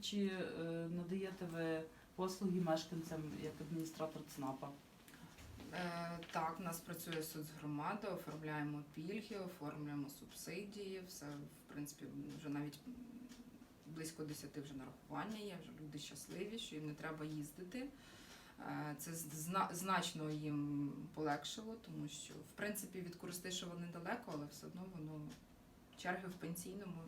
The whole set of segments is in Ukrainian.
чи е, надаєте ви послуги мешканцям як адміністратор ЦНАПа? Е, Так, у нас працює соцгромада, оформляємо пільги, оформлюємо субсидії. Все, в принципі, вже навіть близько 10 вже нарахування є, вже люди щасливі, що їм не треба їздити. Е, Це зна- значно їм полегшило, тому що в принципі від Коростишева недалеко, але все одно воно черги в пенсійному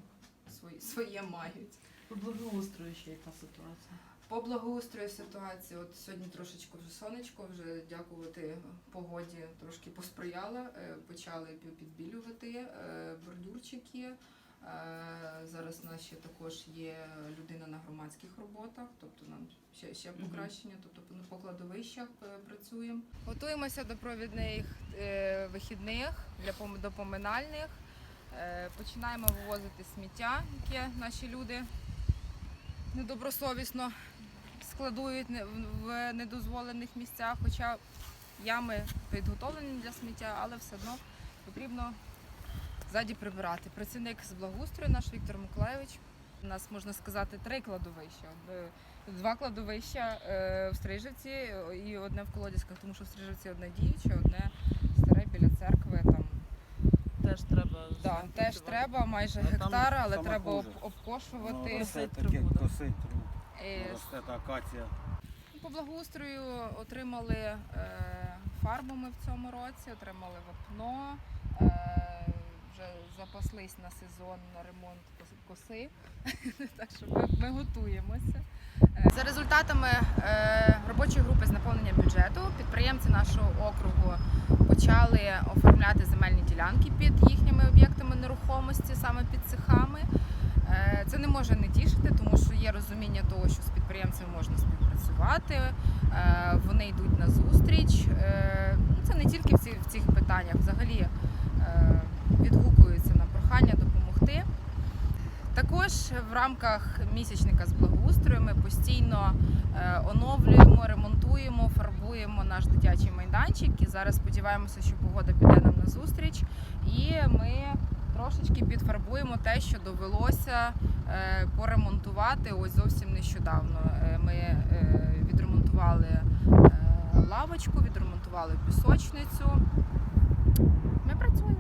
свої, своє мають. По благоустрою ще яка ситуація? По благоустрою ситуації, от сьогодні трошечки вже сонечко, вже дякувати погоді трошки посприяла. Е, Почали пі- підбілювати е, бордюрчики. Е, Зараз у нас ще також є людина на громадських роботах, тобто нам ще, ще покращення, тобто по- по кладовищах е, працюємо. Готуємося до провідних вихідних для пом- до поминальних. Е, Починаємо вивозити сміття, яке наші люди недобросовісно складують в недозволених місцях, хоча ями підготовлені для сміття, але все одно потрібно ззаді прибирати. Працівник з благоустрою наш Віктор Миколайович. У нас можна сказати три кладовища. Е, Два кладовища е, в Стрижівці е, і одне в Колодязьках, тому що в Стрижівці одне діюче, одне старе біля церкви. Там. Да, теж треба майже там гектар, але саме треба об- обкошувати. Ну, росте Косить таке, трубу, да. косить трубу. Е, Росте та акація. По благоустрою отримали е, фарбу ми в цьому році, отримали вапно, е, вже запаслись на сезон на ремонт кос- коси. так що ми, ми готуємося. Е, За результатами е, робочої групи з наповнення бюджету підприємці нашого округу почали оформляти земельні ділянки під їхніми нерухомості, саме під цехами. Е, Це не може не тішити, тому що є розуміння того, що з підприємцями можна співпрацювати, е, вони йдуть на зустріч. Е, ну, Це не тільки в цих питаннях, взагалі відгукуються на прохання допомогти. Також в рамках місячника з благоустрою ми постійно оновлюємо, ремонтуємо, фарбуємо наш дитячий майданчик. І зараз сподіваємося, що погода піде нам на зустріч. І ми трошечки підфарбуємо те, що довелося е, поремонтувати ось зовсім нещодавно. Е, Ми е, відремонтували лавочку, відремонтували пісочницю. Ми працюємо.